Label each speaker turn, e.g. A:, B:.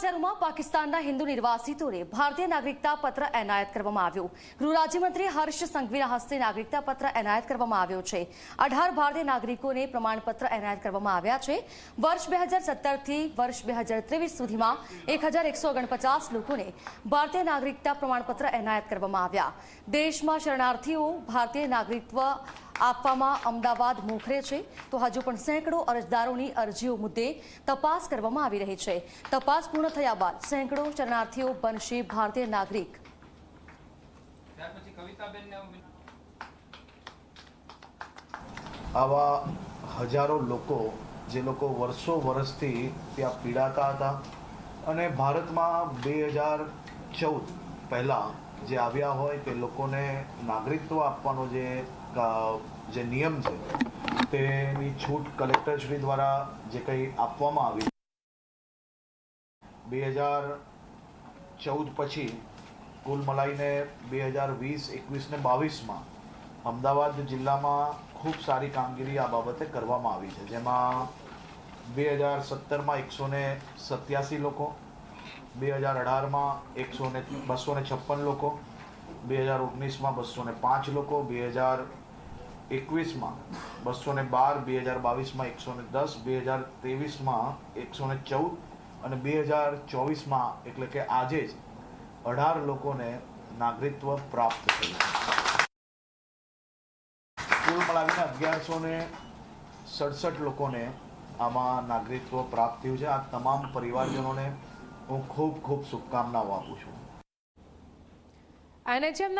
A: સમાચારોમાં પાકિસ્તાનના હિન્દુ નિર્વાસિતોને ભારતીય નાગરિકતા પત્ર એનાયત કરવામાં આવ્યો. ગૃહ રાજ્યમંત્રી હર્ષ સંઘવીના હસ્તે નાગરિકતા પત્ર એનાયત કરવામાં આવ્યો છે. અઢાર ભારતીય નાગરિકોને પ્રમાણપત્ર એનાયત કરવામાં આવ્યા છે. વર્ષ બે હજાર સત્તરથી વર્ષ બે હજાર ત્રેવીસ સુધીમાં એક હજાર એકસો ઓગણપચાસ લોકોને ભારતીય નાગરિકતા પ્રમાણપત્ર એનાયત કરવામાં આવ્યા. દેશમાં શરણાર્થીઓ ભારતીય નાગરિકત્વ આપવામાં અમદાવાદ મોખરે છે. તો હજુ પણ સેંકડો અરજદારોની અરજીઓ મુદ્દે તપાસ કરવામાં આવી રહી છે. તપાસ પૂર્ણ થયા બાદ સેંકડો શરણાર્થીઓ બનશે ભારતીય નાગરિક.
B: આવા હજારો લોકો જે લોકો વર્ષો વર્ષથી ત્યાં પીડાતા હતા અને ભારતમાં બે હજાર ચૌદ પહેલાં જે આવ્યા હોય તે લોકોને નાગરિકત્વ આપવાનો જે જે નિયમ છે, તેની છૂટ કલેક્ટરશ્રી દ્વારા જે કંઈ આપવામાં આવી બે હજાર ચૌદ પછી કુલ મલાઈને બે હજાર વીસ, એકવીસ ને બાવીસમાં અમદાવાદ જિલ્લામાં ખૂબ સારી કામગીરી આ બાબતે કરવામાં આવી છે. જેમાં બે હજાર સત્તરમાં એકસો ને સત્યાસી લોકો બે હજાર અઢારમાં એકસો ને બસો ને છપ્પન લોકો, બે હજાર ઓગણીસમાં બસો ને પાંચ લોકો, બે હજાર એકવીસમાં બસો ને બાર, બે હજાર બાવીસમાં એકસો ને દસ, બે હજાર ત્રેવીસમાં એકસો ને ચૌદ અને બે હજાર ચોવીસમાં એટલે કે આજે જ અઢાર લોકોને નાગરિકત્વ પ્રાપ્ત થયું. કુલ મળાવીને અગિયારસો ને સડસઠ લોકોને આમાં નાગરિકત્વ પ્રાપ્ત થયું છે. આ તમામ પરિવારજનોને હું ખૂબ ખૂબ શુભકામનાઓ આપું છું.
C: એનએચએમના